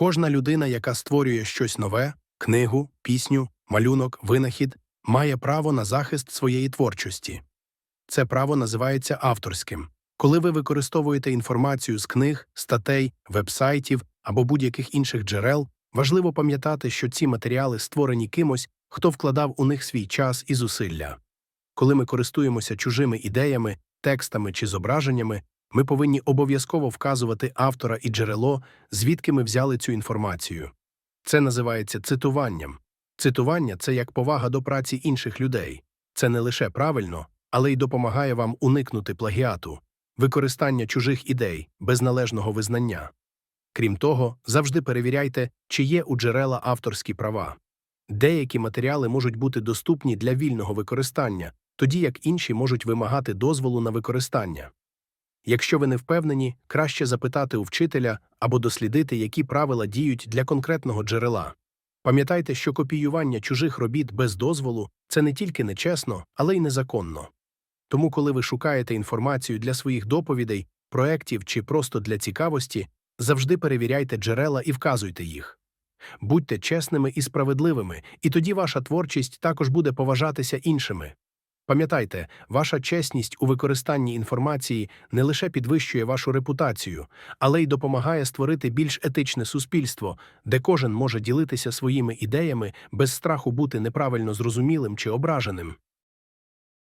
Кожна людина, яка створює щось нове книгу, пісню, малюнок, винахід, має право на захист своєї творчості. Це право називається авторським. Коли ви використовуєте інформацію з книг, статей, вебсайтів або будь-яких інших джерел, важливо пам'ятати, що ці матеріали створені кимось, хто вкладав у них свій час і зусилля. Коли ми користуємося чужими ідеями, текстами чи зображеннями, ми повинні обов'язково вказувати автора і джерело, звідки ми взяли цю інформацію. Це називається цитуванням. Цитування це як повага до праці інших людей. Це не лише правильно, але й допомагає вам уникнути плагіату, використання чужих ідей без належного визнання. Крім того, завжди перевіряйте, чи є у джерела авторські права. Деякі матеріали можуть бути доступні для вільного використання, тоді як інші можуть вимагати дозволу на використання. Якщо ви не впевнені, краще запитати у вчителя або дослідити, які правила діють для конкретного джерела. Пам'ятайте, що копіювання чужих робіт без дозволу це не тільки нечесно, але й незаконно. Тому, коли ви шукаєте інформацію для своїх доповідей, проєктів чи просто для цікавості, завжди перевіряйте джерела і вказуйте їх. Будьте чесними і справедливими, і тоді ваша творчість також буде поважатися іншими. Пам'ятайте, ваша чесність у використанні інформації не лише підвищує вашу репутацію, але й допомагає створити більш етичне суспільство, де кожен може ділитися своїми ідеями без страху бути неправильно зрозумілим чи ображеним.